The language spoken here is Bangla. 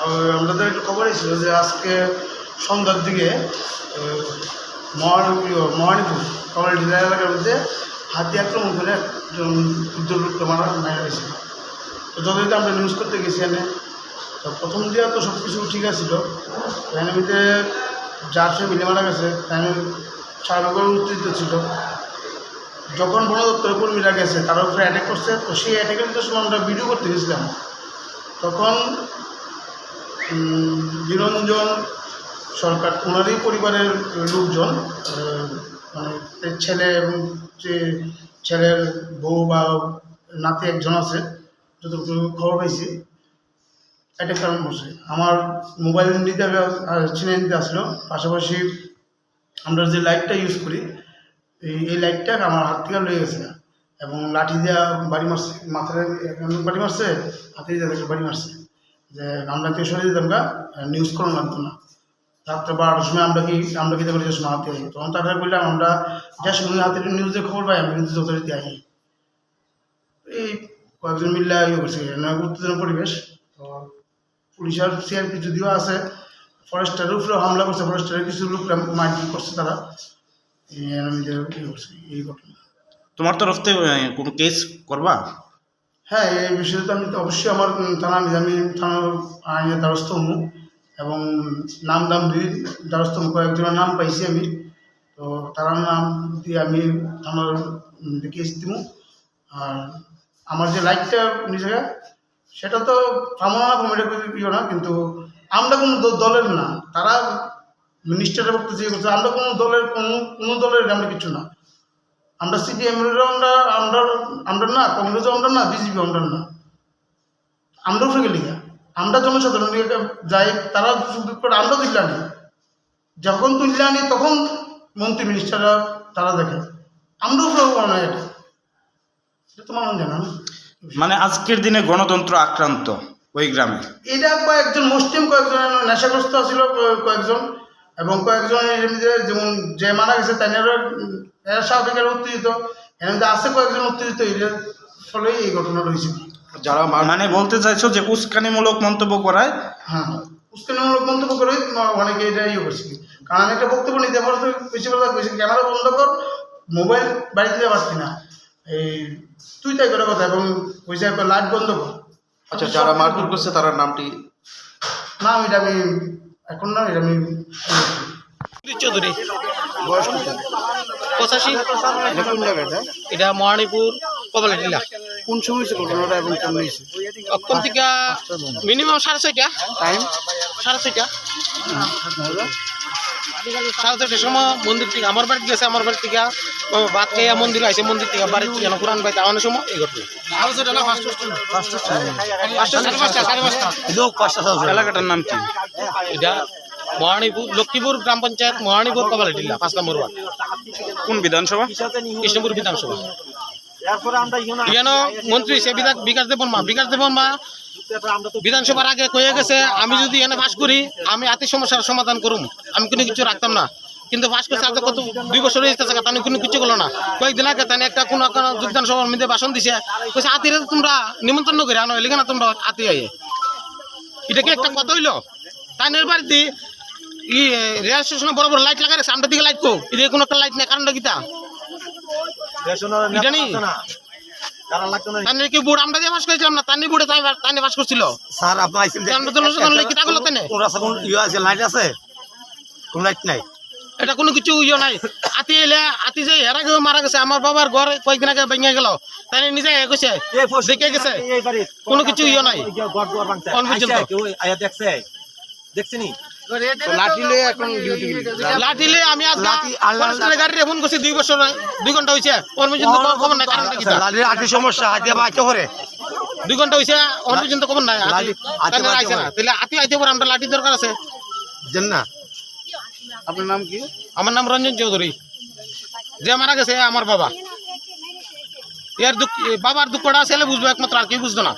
আর আমাদের একটু খবর ছিল যে আজকে সন্ধ্যার দিকে মহানপুর মহানীপুর কমিউনিটি এলাকার মধ্যে হাতি আক্রমণ করে একজন লোককে মারা মারা গেছিল তো যতদিন আমরা নিউজ করতে গেছি এনে তো প্রথম দিয়া তো সব কিছু ঠিক আছিল। এখানে মধ্যে যার ফ্যামিলি মারা গেছে তাই সারানগর উত্তেজিত ছিল। যখন বন দপ্তরের কর্মীরা গেছে, তার উপরে অ্যাটাক করছে। তো সেই অ্যাটাকের তো সময় আমরা ভিডিও করতে গেছিলাম। তখন নিরঞ্জন সরকার, ওনারই পরিবারের লোকজন মানে ছেলে এবং যে ছেলের বউ বা নাতি একজন আছে, যতটুকু খবর পাইছি অ্যাটাক কারণ করছে আমার মোবাইল নিতে ছিনে নিতে আসলো, পাশাপাশি আমরা যে লাইটটা ইউজ করি, এই এই লাইটটা আমার হাত থেকে লেগে গেছে এবং লাঠি দেওয়া বাড়ি মারছে মাথায় বাড়ি মারছে, হাতে দিয়ে বাড়ি মারছে। যে আমরা কেউ সরে দিতাম নিউজ করা লাগতো না। রাত্রে বারোটার সময় আমরা কি আমরা কি করে সময় হাতে আসি তখন তারপরে বললাম, আমরা যে সময় হাতে নিউজে খবর পাই, আমরা কিন্তু যথারীতি আসি এই কয়েকজন মিল্লা ইয়ে করছে উত্তেজনা পরিবেশ। তো পুলিশের সিআরপি যদিও আছে ফরেস্টারের উপরে হামলা করছে ফরেস্টারের কিছু লোক মারপিট করছে তারা। এই ইয়ে করছে, এই ঘটনা। তোমার তরফ থেকে কোনো কেস করবা? হ্যাঁ এই বিষয়ে তো আমি তো অবশ্যই আমার থানা আমি থানার আইনের দ্বারস্থ হব এবং নাম দাম দিয়ে দ্বারস্থ কয়েকজনের নাম পাইছি আমি। তো তার নাম দিয়ে আমি থানার কেস দিব আর আমার যে লাইটটা নিজেকে সেটা তো থামানো না কমিটি ইয়ে না, কিন্তু আমরা কোনো দলের না। তারা মিনিস্টারের বক্তব্য আমরা কোনো দলের, কোনো কোনো দলের আমরা কিছু না। আমরা সিপিএমেরও আমরা আমরা আমরা না কংগ্রেসও আমরা না বিজেপি আমরা না। আমরাও ফেকে লিখা আমরা জনসাধারণ যাই তারা সুযোগ করে আমরা তুললে আনি যখন তুললে আনি তখন মন্ত্রী মিনিস্টাররা তারা দেখে। আমরাও ফেরবো না এটা। এটা তো মানুষ জানা মানে আজকের দিনে গণতন্ত্র আক্রান্ত ওই গ্রামে। এটা কয়েকজন মুসলিম কয়েকজন নেশাগ্রস্ত ছিল কয়েকজন। এবং কয়েকজন যেমন যে মারা গেছে তাদেরও এরা স্বাভাবিকের উত্তেজিত। এমনিতে আছে কয়েকজন উত্তেজিত এর ফলেই এই ঘটনা রয়েছে। যারা মানে বলতে চাইছো যে উস্কানিমূলক মন্তব্য করায়? হ্যাঁ উস্কানিমূলক মন্তব্য করে অনেকে এটা ইয়ে করছে। কারণ আমি একটা বক্তব্য নিতে পারতো বেশি কথা কইছি ক্যামেরা বন্ধ কর মোবাইল বাড়িতে দিতে পারছি না। এই তুই তাই করে কথা এবং কইছে লাইট বন্ধ কর। আচ্ছা যারা মারধর করছে তার নামটি? না এটা আমি এখন না এটা আমি চৌধুরী। বয়স পঁচাশি। কোন জায়গাটা এটা? মহানিপুর কপালাটিলা কোন সময় হয়েছে ঘটনাটা এবং কেমন হয়েছে? অক্ষম থেকে মিনিমাম সাড়ে ছয়টা। টাইম সাড়ে ছয়টা। সাড়ে সময় মন্দির থেকে আমার বাড়িতে গেছে আমার বাড়ি থেকে ভাত খাইয়া মন্দির আছে মন্দির থেকে বাড়ি থেকে কোরআন বাড়িতে আনার সময় এই ঘটনা। এলাকাটার নাম কি? এটা মহানিপুর লক্ষ্মীপুর গ্রাম পঞ্চায়েত মহানীপুর মহানিপুর কপালাটিলা পাঁচ নম্বর ওয়ার্ড। কোন বিধানসভা? কৃষ্ণপুর বিধানসভা। ইয়ানো মন্ত্রী সে বিকাশ দেবন মা বিকাশ দেবন মা বিধানসভার আগে কয়ে গেছে আমি যদি এনে বাস করি আমি আতি সমস্যার সমাধান করুম। আমি কোনো কিছু রাখতাম না। কিন্তু বাস করছে কত দুই বছর হয়েছে তানি কোনো কিছু করল না। কয়েকদিন আগে তানি একটা কোন যোগদান সভার মধ্যে ভাষণ দিছে। কইছে আতিরে তো তোমরা নিমন্ত্রণ করে আনো এলিগে না তোমরা আতি আইয়ে এটা কি একটা কথা হইল? তাইনের বাড়িতে ই রেল স্টেশনে বড় বড় লাইট লাগাই আমরা দিকে লাইট কো? এটা কোনো একটা লাইট নেই কারণটা কিতা এটা নেই? তানের কি বুড় আমরা দিয়ে বাস করেছিলাম না তানি বুড়ে তাই তানি বাস করছিল। স্যার আপনার আইসেন আমরা তো লোকজন লই কিতা তেনে? কোন রাস্তা কোন ইয়ে আছে লাইট আছে? কোন লাইট নাই। এটা কোনো কিছু ইয়ে নাই। আতি এলে আতি যে হেরা গেছে মারা গেছে আমার বাবার ঘর কয়েকদিন আগে ভেঙে গেল। তাই নিজে এ দেখে গেছে। কোনো কিছু ইয়ে নাই। কোন পর্যন্ত দেখছে। দেখছিনি লাঠি এখন ডিউটি লাঠিলে আমি আজ লাঠি- গাড়ি ফোন করছি দুই বছর দুই ঘণ্টা হয়েছে। ওর পর্যন্ত খবর নাই কারণটা কিতা লাঠির আটি সমস্যা হাতে বাচ্চা করে দুই ঘণ্টা হয়েছে ওর পর্যন্ত খবর নাই আতি লাঠি- আতি তাহলে বাচ্চা আইছে না। তাহলে আতি আইতে পারে আমরা লাঠি দরকার আছে। জান না। আপনার নাম কি? আমার নাম রঞ্জন চৌধুরী। যে মারা গেছে আমার বাবা। এর দুঃখ বাবার দুঃখটা ছেলে বুঝব একমাত্র আর কেউ বুঝতো না।